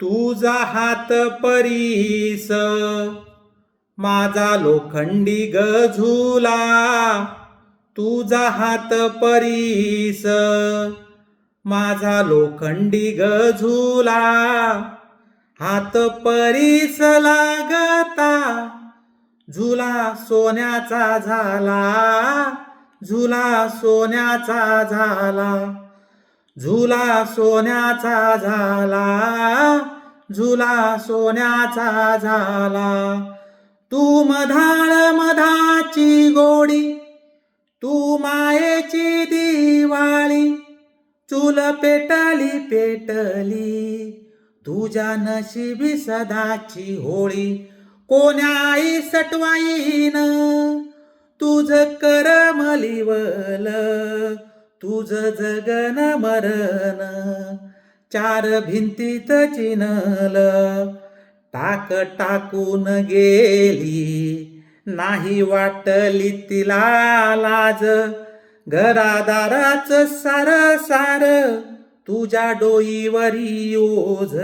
तुझा हात परीस माझा लोखंडी गझुला तुझा हात परीस माझा लोखंडी गझुला हात परीस लागता झुला सोन्याचा झाला. झुला सोन्याचा झाला. झुला सोन्याचा झाला झुला सोन्याचा झाला. तू मधाळ मधाची गोडी तू मायेची दिवाळी चूल पेटली पेटली तुझ्या नशिबी सदाची होळी. कोण्याई सटवाईन तुझ करमलिवल तुझ जगन मरण चार भिंतीत चिनल. टाक टाकून गेली नाही वाटली तिला लाज. घरादाराच सार सार तुझ्या डोईवरी ओझ.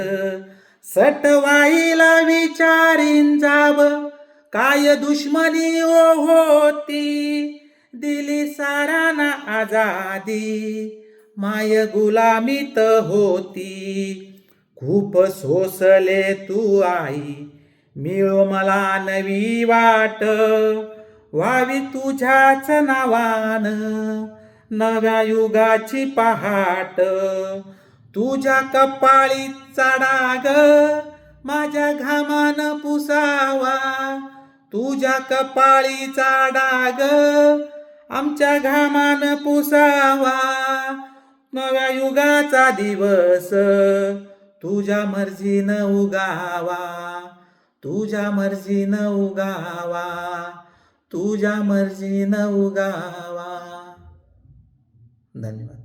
सटवाईला विचारीन जाब काय दुश्मनी ओ होती? दिली साराना आजादी. माय गुलामीत होती. खूप सोसले तू आई. मिळो मला नवी वाट. व्हावी तुझ्याच नावान नव्या युगाची पहाट. तुझ्या कपाळीचा डाग माझ्या घामान पुसावा. तुझ्या कपाळी डाग आमच्या घामान पुसावा. नव्या युगाचा दिवस तुझ्या मर्जीनं उगावा. तुझ्या मर्जीनं उगावा. तुझ्या मर्जीनं उगावा. धन्यवाद.